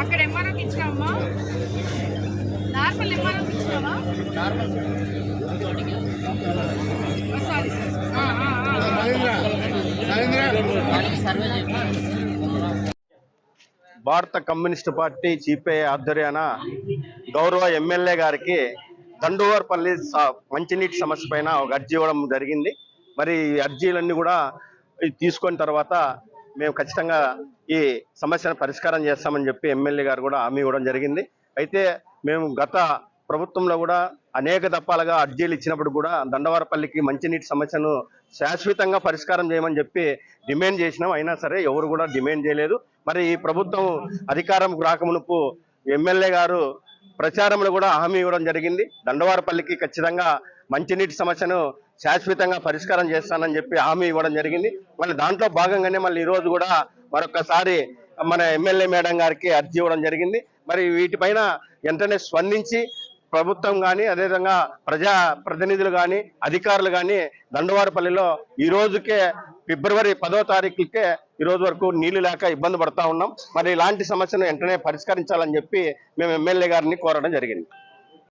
అక్కడ ఎంఆర్ఓకి ఇచ్చినావమ్మా నార్మల్ ఎంఆర్ఓకి ఇచ్చినావా సారీ భారత కమ్యూనిస్టు పార్టీ సిపిఐ ఆధ్వర్యాన గౌరవ ఎమ్మెల్యే గారికి దండువార్పల్లి మంచినీటి సమస్య పైన ఒక అర్జీ ఇవ్వడం జరిగింది. మరి అర్జీలన్నీ కూడా తీసుకున్న తర్వాత మేము ఖచ్చితంగా ఈ సమస్యను పరిష్కారం చేస్తామని చెప్పి ఎమ్మెల్యే గారు కూడా హామీ ఇవ్వడం జరిగింది. అయితే మేము గత ప్రభుత్వంలో కూడా అనేక దప్పాలుగా అర్జీలు ఇచ్చినప్పుడు కూడా దండవారపల్లికి మంచినీటి సమస్యను శాశ్వతంగా పరిష్కారం చేయమని చెప్పి డిమాండ్ చేసినాం. అయినా సరే ఎవరు కూడా డిమాండ్ చేయలేదు. మరి ఈ ప్రభుత్వం అధికారం రాకమునుపు ఎమ్మెల్యే గారు ప్రచారంలో కూడా హామీ ఇవ్వడం జరిగింది. దండవారపల్లికి ఖచ్చితంగా మంచినీటి సమస్యను శాశ్వతంగా పరిష్కారం చేస్తానని చెప్పి హామీ ఇవ్వడం జరిగింది. మళ్ళీ దాంట్లో భాగంగానే మళ్ళీ ఈ రోజు కూడా మరొకసారి మన ఎమ్మెల్యే మేడం గారికి అర్జీ ఇవ్వడం జరిగింది. మరి వీటిపైన వెంటనే స్పందించి ప్రభుత్వం కానీ అదేవిధంగా ప్రజా ప్రతినిధులు కానీ అధికారులు కానీ దండవారపల్లిలో ఈ రోజుకే ఫిబ్రవరి పదో తారీఖుకే ఈ రోజు వరకు నీళ్ళు లేక ఇబ్బంది పడతా ఉన్నాం. మరి ఇలాంటి సమస్యను వెంటనే పరిష్కరించాలని చెప్పి మేము ఎమ్మెల్యే గారిని కోరడం జరిగింది.